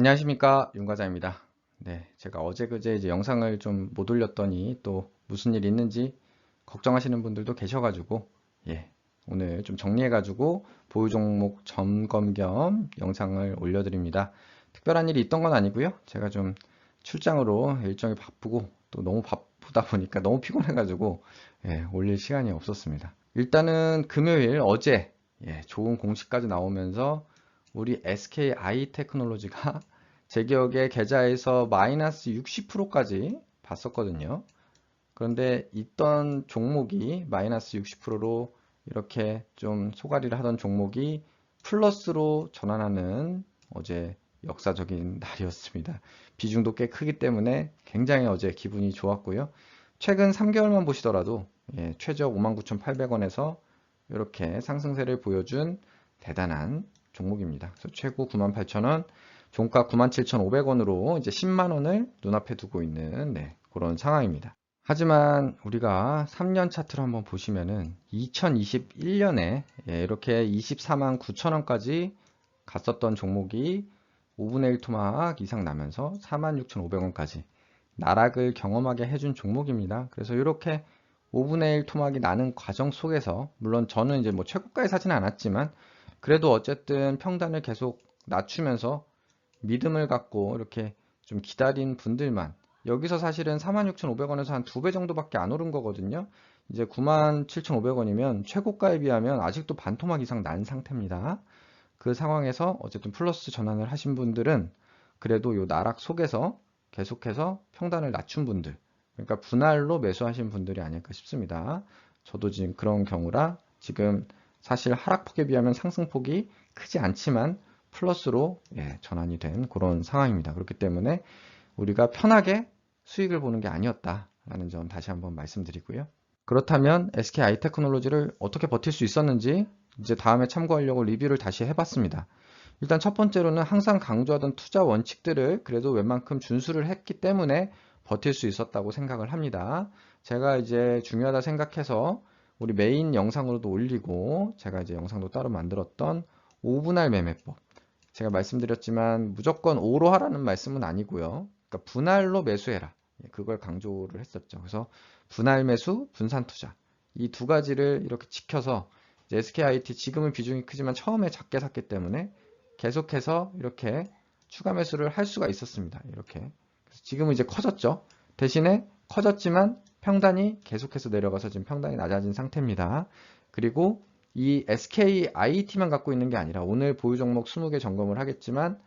안녕하십니까 윤과장입니다. 네, 제가 어제 그제 이제 영상을 좀 못 올렸더니 또 무슨 일 있는지 걱정하시는 분들도 계셔가지고 예, 오늘 좀 정리해 가지고 보유 종목 점검 겸 영상을 올려드립니다. 특별한 일이 있던 건 아니고요. 제가 좀 출장으로 일정이 바쁘고 또 너무 바쁘다 보니까 너무 피곤해 가지고 예, 올릴 시간이 없었습니다. 일단은 금요일 어제 예, 좋은 공시까지 나오면서 우리 SKI 테크놀로지가 제 기억에 계좌에서 마이너스 60%까지 봤었거든요. 그런데 있던 종목이 마이너스 60%로 이렇게 좀 소가리를 하던 종목이 플러스로 전환하는 어제 역사적인 날이었습니다. 비중도 꽤 크기 때문에 굉장히 어제 기분이 좋았고요. 최근 3개월만 보시더라도 예, 최저 59,800원에서 이렇게 상승세를 보여준 대단한 종목입니다. 그래서 최고 98,000원, 종가 97,500원으로 이제 10만원을 눈앞에 두고 있는 네, 그런 상황입니다. 하지만 우리가 3년 차트를 한번 보시면은 2021년에 예, 이렇게 24만 9천원까지 갔었던 종목이 5분의 1 토막 이상 나면서 46,500원까지 나락을 경험하게 해준 종목입니다. 그래서 이렇게 5분의 1 토막이 나는 과정 속에서 물론 저는 이제 뭐 최고가에 사지는 않았지만 그래도 어쨌든 평단을 계속 낮추면서 믿음을 갖고 이렇게 좀 기다린 분들만 여기서 사실은 46,500원에서 한 두 배 정도밖에 안 오른 거거든요. 이제 97,500원이면 최고가에 비하면 아직도 반토막 이상 난 상태입니다. 그 상황에서 어쨌든 플러스 전환을 하신 분들은 그래도 요 나락 속에서 계속해서 평단을 낮춘 분들 그러니까 분할로 매수하신 분들이 아닐까 싶습니다. 저도 지금 그런 경우라 지금 사실 하락폭에 비하면 상승폭이 크지 않지만 플러스로 예, 전환이 된 그런 상황입니다. 그렇기 때문에 우리가 편하게 수익을 보는 게 아니었다라는 점 다시 한번 말씀드리고요. 그렇다면 SK 아이테크놀로지를 어떻게 버틸 수 있었는지 이제 다음에 참고하려고 리뷰를 다시 해봤습니다. 일단 첫 번째로는 항상 강조하던 투자 원칙들을 그래도 웬만큼 준수를 했기 때문에 버틸 수 있었다고 생각을 합니다. 제가 이제 중요하다 생각해서 우리 메인 영상으로도 올리고 제가 이제 영상도 따로 만들었던 5분할 매매법 제가 말씀드렸지만 무조건 5로 하라는 말씀은 아니고요. 그러니까 분할로 매수해라. 예, 그걸 강조를 했었죠. 그래서 분할 매수, 분산 투자 이 두 가지를 이렇게 지켜서 SKIT 지금은 비중이 크지만 처음에 작게 샀기 때문에 계속해서 이렇게 추가 매수를 할 수가 있었습니다. 이렇게 지금은 이제 커졌죠. 대신에 커졌지만 평단이 계속해서 내려가서 지금 평단이 낮아진 상태입니다. 그리고 이 SKIT만 갖고 있는 게 아니라 오늘 보유 종목 20개 점검을 하겠지만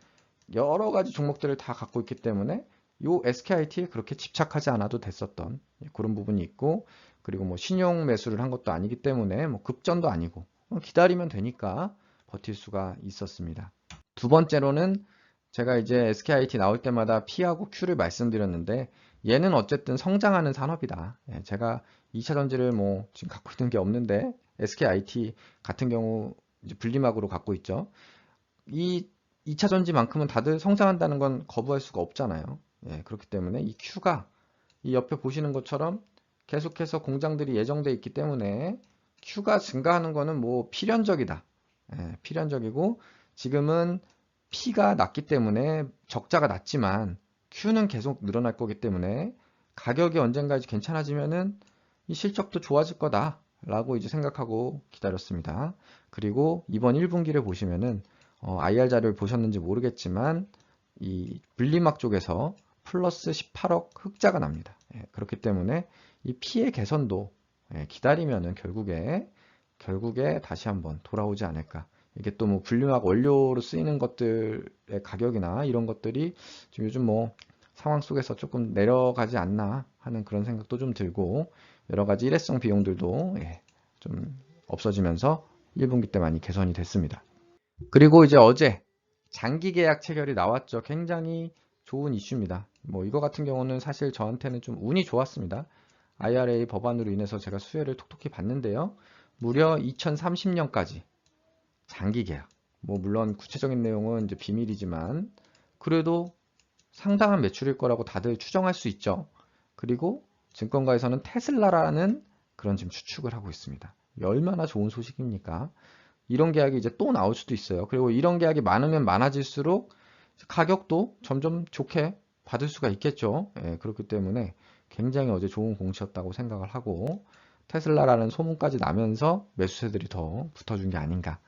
여러 가지 종목들을 다 갖고 있기 때문에 이 SKIT에 그렇게 집착하지 않아도 됐었던 그런 부분이 있고 그리고 뭐 신용 매수를 한 것도 아니기 때문에 뭐 급전도 아니고 기다리면 되니까 버틸 수가 있었습니다. 두 번째로는 제가 이제 SKIT 나올 때마다 P하고 Q를 말씀드렸는데 얘는 어쨌든 성장하는 산업이다. 예, 제가 2차 전지를 뭐 지금 갖고 있는 게 없는데 SKIT 같은 경우 이제 분리막으로 갖고 있죠. 이 2차 전지만큼은 다들 성장한다는 건 거부할 수가 없잖아요. 예, 그렇기 때문에 이 Q가 이 옆에 보시는 것처럼 계속해서 공장들이 예정돼 있기 때문에 Q가 증가하는 거는 뭐 필연적이다. 예, 필연적이고 지금은 P가 낮기 때문에 적자가 낮지만 Q는 계속 늘어날 거기 때문에 가격이 언젠가 괜찮아지면은 이 실적도 좋아질 거다 라고 이제 생각하고 기다렸습니다. 그리고 이번 1분기를 보시면은 어, IR 자료를 보셨는지 모르겠지만 이 분리막 쪽에서 플러스 18억 흑자가 납니다. 예, 그렇기 때문에 이 피해 개선도 예, 기다리면은 결국에 결국에 다시 한번 돌아오지 않을까. 이게 또 뭐 분류학 원료로 쓰이는 것들의 가격이나 이런 것들이 지금 요즘 뭐 상황 속에서 조금 내려가지 않나 하는 그런 생각도 좀 들고 여러 가지 일회성 비용들도 예, 좀 없어지면서 1분기 때 많이 개선이 됐습니다. 그리고 이제 어제 장기 계약 체결이 나왔죠. 굉장히 좋은 이슈입니다. 뭐 이거 같은 경우는 사실 저한테는 좀 운이 좋았습니다. IRA 법안으로 인해서 제가 수혜를 톡톡히 받는데요. 무려 2030년까지 장기 계약. 뭐 물론 구체적인 내용은 이제 비밀이지만 그래도 상당한 매출일 거라고 다들 추정할 수 있죠. 그리고 증권가에서는 테슬라라는 그런 지금 추측을 하고 있습니다. 얼마나 좋은 소식입니까? 이런 계약이 이제 또 나올 수도 있어요. 그리고 이런 계약이 많으면 많아질수록 가격도 점점 좋게 받을 수가 있겠죠. 예, 그렇기 때문에 굉장히 어제 좋은 공시였다고 생각을 하고 테슬라라는 소문까지 나면서 매수세들이 더 붙어준 게 아닌가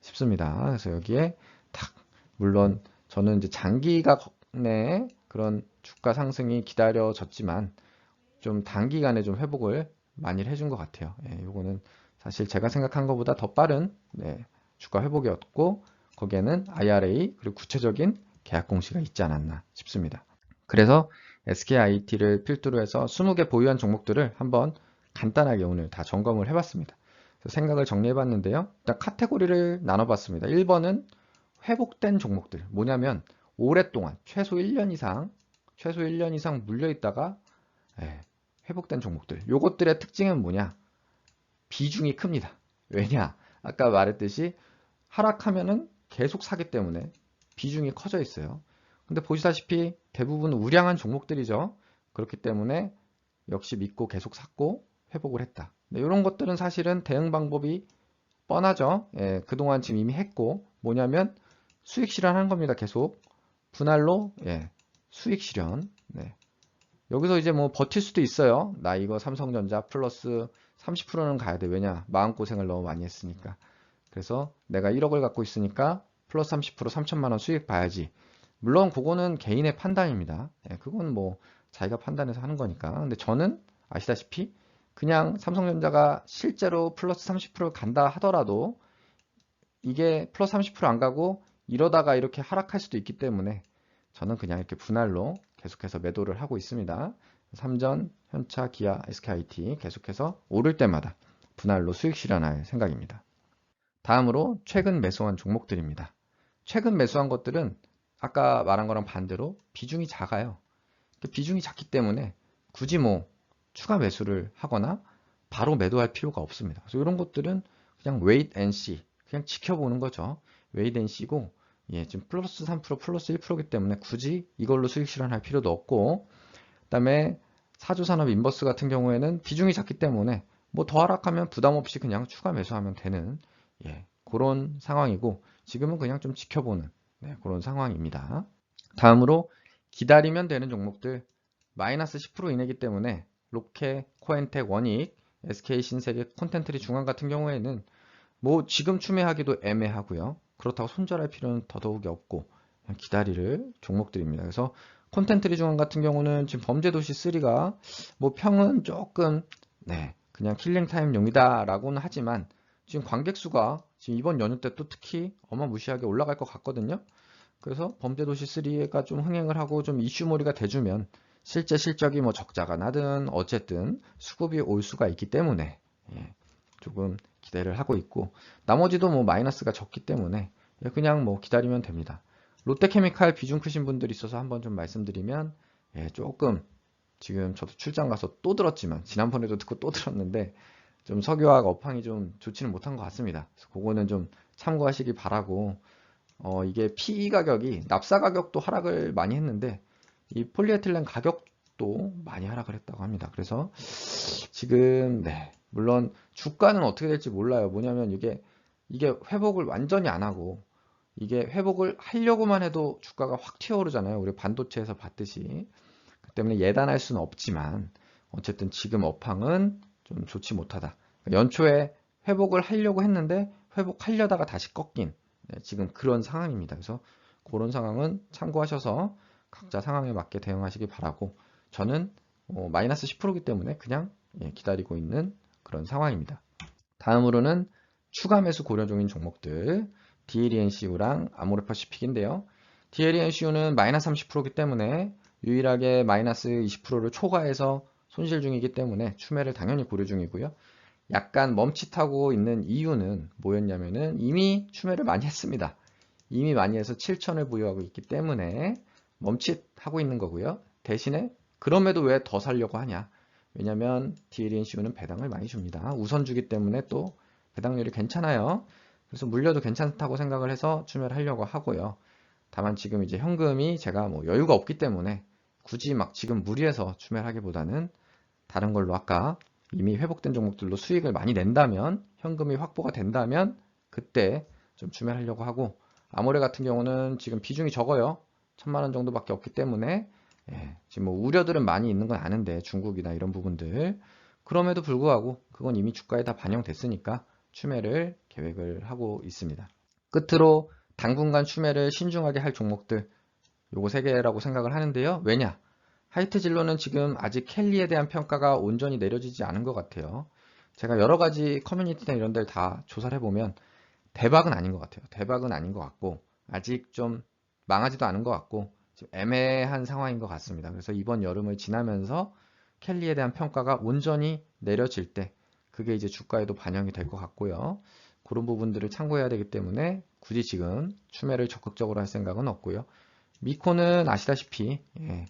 싶습니다. 그래서 여기에 탁 물론 저는 이제 장기간의 그런 주가 상승이 기다려졌지만 좀 단기간에 좀 회복을 많이 해준 것 같아요. 예, 요거는 사실 제가 생각한 것보다 더 빠른 네, 주가 회복이었고 거기에는 IRA 그리고 구체적인 계약 공시가 있지 않았나 싶습니다. 그래서 SKIT를 필두로 해서 20개 보유한 종목들을 한번 간단하게 오늘 다 점검을 해봤습니다. 생각을 정리해봤는데요. 일단 카테고리를 나눠봤습니다. 1번은 회복된 종목들. 뭐냐면 오랫동안 최소 1년 이상 최소 1년 이상 물려 있다가 예, 회복된 종목들. 요것들의 특징은 뭐냐? 비중이 큽니다. 왜냐? 아까 말했듯이 하락하면은 계속 사기 때문에 비중이 커져 있어요. 근데 보시다시피 대부분 우량한 종목들이죠. 그렇기 때문에 역시 믿고 계속 샀고 회복을 했다. 네, 이런 것들은 사실은 대응 방법이 뻔하죠. 예, 그동안 지금 이미 했고 뭐냐면 수익 실현한 겁니다. 계속 분할로 예, 수익 실현. 네. 여기서 이제 뭐 버틸 수도 있어요. 나 이거 삼성전자 플러스 30%는 가야 돼. 왜냐? 마음고생을 너무 많이 했으니까. 그래서 내가 1억을 갖고 있으니까 플러스 30% 3천만 원 수익 봐야지. 물론 그거는 개인의 판단입니다. 예, 그건 뭐 자기가 판단해서 하는 거니까. 근데 저는 아시다시피 그냥 삼성전자가 실제로 플러스 30% 간다 하더라도 이게 플러스 30%안 가고 이러다가 이렇게 하락할 수도 있기 때문에 저는 그냥 이렇게 분할로 계속해서 매도를 하고 있습니다. 삼전, 현차, 기아, SKIT 계속해서 오를 때마다 분할로 수익 실현할 생각입니다. 다음으로 최근 매수한 종목들입니다. 최근 매수한 것들은 아까 말한 거랑 반대로 비중이 작아요. 비중이 작기 때문에 굳이 뭐 추가 매수를 하거나 바로 매도할 필요가 없습니다. 그래서 이런 것들은 그냥 wait and see, 그냥 지켜보는 거죠. wait and see고 예, 지금 플러스 3% 플러스 1%이기 때문에 굳이 이걸로 수익 실현할 필요도 없고 그 다음에 사주산업 인버스 같은 경우에는 비중이 작기 때문에 뭐 더 하락하면 부담 없이 그냥 추가 매수하면 되는 예, 그런 상황이고 지금은 그냥 좀 지켜보는 네, 그런 상황입니다. 다음으로 기다리면 되는 종목들 마이너스 10% 이내기 때문에 로케, 코엔텍, 원익, SK 신세계, 콘텐트리 중앙 같은 경우에는 뭐 지금 추매하기도 애매하고요. 그렇다고 손절할 필요는 더더욱이 없고 기다릴 종목들입니다. 그래서 콘텐트 리 중앙 같은 경우는 지금 범죄도시 3가 뭐 평은 조금 네 그냥 킬링 타임용이다 라고는 하지만 지금 관객 수가 지금 이번 연휴 때 또 특히 어마무시하게 올라갈 것 같거든요. 그래서 범죄도시 3가 좀 흥행을 하고 좀 이슈몰이가 돼주면 실제 실적이 뭐 적자가 나든 어쨌든 수급이 올 수가 있기 때문에 예, 조금 기대를 하고 있고 나머지도 뭐 마이너스가 적기 때문에 그냥 뭐 기다리면 됩니다. 롯데케미칼 비중 크신 분들이 있어서 한번 좀 말씀드리면 예, 조금 지금 저도 출장 가서 또 들었지만 지난번에도 듣고 또 들었는데 좀 석유화학 업황이 좀 좋지는 못한 것 같습니다. 그래서 그거는 좀 참고하시기 바라고 어, 이게 PE 가격이 납사 가격도 하락을 많이 했는데 이 폴리에틸렌 가격도 많이 하락을 했다고 합니다. 그래서 지금 네 물론 주가는 어떻게 될지 몰라요. 뭐냐면 이게 이게 회복을 완전히 안 하고 이게 회복을 하려고만 해도 주가가 확 튀어오르잖아요. 우리 반도체에서 봤듯이. 그 때문에 예단할 수는 없지만 어쨌든 지금 업황은 좀 좋지 못하다. 연초에 회복을 하려고 했는데 회복하려다가 다시 꺾인 네, 지금 그런 상황입니다. 그래서 그런 상황은 참고하셔서 각자 상황에 맞게 대응하시기 바라고 저는 어, 마이너스 10%이기 때문에 그냥 예, 기다리고 있는 그런 상황입니다. 다음으로는 추가 매수 고려 중인 종목들 DLENCU랑 아모레퍼시픽인데요. DLENCU는 마이너스 30%이기 때문에 유일하게 마이너스 20%를 초과해서 손실 중이기 때문에 추매를 당연히 고려 중이고요. 약간 멈칫하고 있는 이유는 뭐였냐면은 이미 추매를 많이 했습니다. 이미 많이 해서 7천을 보유하고 있기 때문에 멈칫하고 있는 거고요. 대신에 그럼에도 왜 더 살려고 하냐? 왜냐면 DLNCU는 배당을 많이 줍니다. 우선 주기 때문에 또 배당률이 괜찮아요. 그래서 물려도 괜찮다고 생각을 해서 추매를 하려고 하고요. 다만 지금 이제 현금이 제가 뭐 여유가 없기 때문에 굳이 막 지금 무리해서 추매를 하기보다는 다른 걸로 아까 이미 회복된 종목들로 수익을 많이 낸다면 현금이 확보가 된다면 그때 좀 추매를 하려고 하고 아모레 같은 경우는 지금 비중이 적어요. 천만 원 정도밖에 없기 때문에 예, 지금 뭐 우려들은 많이 있는 건 아는데 중국이나 이런 부분들 그럼에도 불구하고 그건 이미 주가에 다 반영됐으니까 추매를 계획을 하고 있습니다. 끝으로 당분간 추매를 신중하게 할 종목들 요거 세 개라고 생각을 하는데요. 왜냐? 하이트 진로는 지금 아직 켈리에 대한 평가가 온전히 내려지지 않은 것 같아요. 제가 여러 가지 커뮤니티나 이런 데를 다 조사를 해보면 대박은 아닌 것 같아요. 대박은 아닌 것 같고 아직 좀 망하지도 않은 것 같고 애매한 상황인 것 같습니다. 그래서 이번 여름을 지나면서 켈리에 대한 평가가 온전히 내려질 때 그게 이제 주가에도 반영이 될 것 같고요. 그런 부분들을 참고해야 되기 때문에 굳이 지금 추매를 적극적으로 할 생각은 없고요. 미코는 아시다시피 예,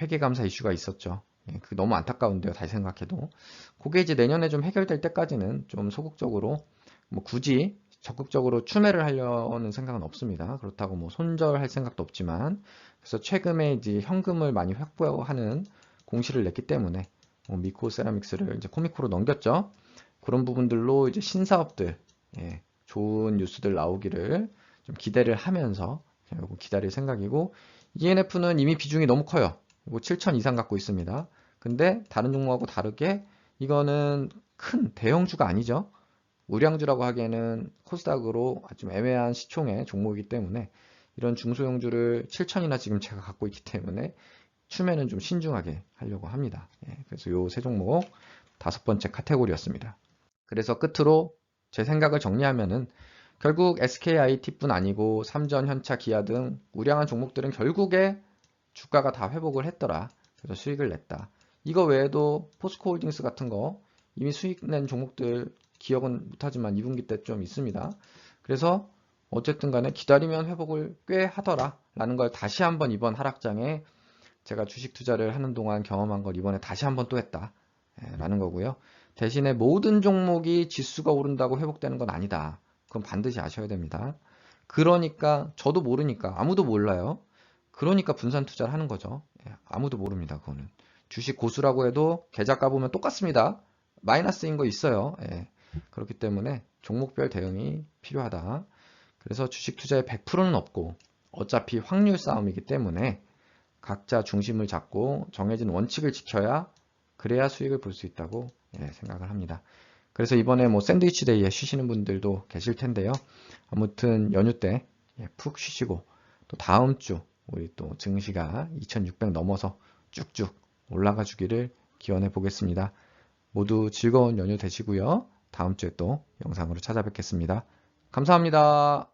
회계감사 이슈가 있었죠. 예, 그 너무 안타까운데요. 다시 생각해도. 그게 이제 내년에 좀 해결될 때까지는 좀 소극적으로 뭐 굳이 적극적으로 추매를 하려는 생각은 없습니다. 그렇다고 뭐 손절할 생각도 없지만 그래서 최근에 이제 현금을 많이 확보하는 공시를 냈기 때문에 뭐 미코 세라믹스를 이제 코미코로 넘겼죠. 그런 부분들로 이제 신사업들 예, 좋은 뉴스들 나오기를 좀 기대를 하면서 기다릴 생각이고 ENF는 이미 비중이 너무 커요. 이거 7천 이상 갖고 있습니다. 근데 다른 종목하고 다르게 이거는 큰 대형주가 아니죠. 우량주라고 하기에는 코스닥으로 좀 애매한 시총의 종목이기 때문에 이런 중소형주를 7천이나 지금 제가 갖고 있기 때문에 추매는 좀 신중하게 하려고 합니다. 예, 그래서 요 세 종목 다섯 번째 카테고리였습니다. 그래서 끝으로 제 생각을 정리하면은 결국 SKIT뿐 아니고 삼전, 현차, 기아 등 우량한 종목들은 결국에 주가가 다 회복을 했더라. 그래서 수익을 냈다. 이거 외에도 포스코홀딩스 같은 거 이미 수익 낸 종목들 기억은 못하지만 2분기 때 좀 있습니다. 그래서 어쨌든 간에 기다리면 회복을 꽤 하더라 라는 걸 다시 한번 이번 하락장에 제가 주식 투자를 하는 동안 경험한 걸 이번에 다시 한번 또 했다 예, 라는 거고요. 대신에 모든 종목이 지수가 오른다고 회복되는 건 아니다. 그건 반드시 아셔야 됩니다. 그러니까 저도 모르니까 아무도 몰라요. 그러니까 분산 투자를 하는 거죠. 예, 아무도 모릅니다. 그거는. 주식 고수라고 해도 계좌 까보면 똑같습니다. 마이너스인 거 있어요. 예, 그렇기 때문에 종목별 대응이 필요하다. 그래서 주식 투자의 100%는 없고 어차피 확률 싸움이기 때문에 각자 중심을 잡고 정해진 원칙을 지켜야 그래야 수익을 볼 수 있다고 예, 생각을 합니다. 그래서 이번에 뭐 샌드위치 데이에 쉬시는 분들도 계실 텐데요. 아무튼 연휴 때푹 예, 쉬시고 또 다음 주 우리 또 증시가 2600 넘어서 쭉쭉 올라가 주기를 기원해 보겠습니다. 모두 즐거운 연휴 되시고요. 다음 주에 또 영상으로 찾아뵙겠습니다. 감사합니다.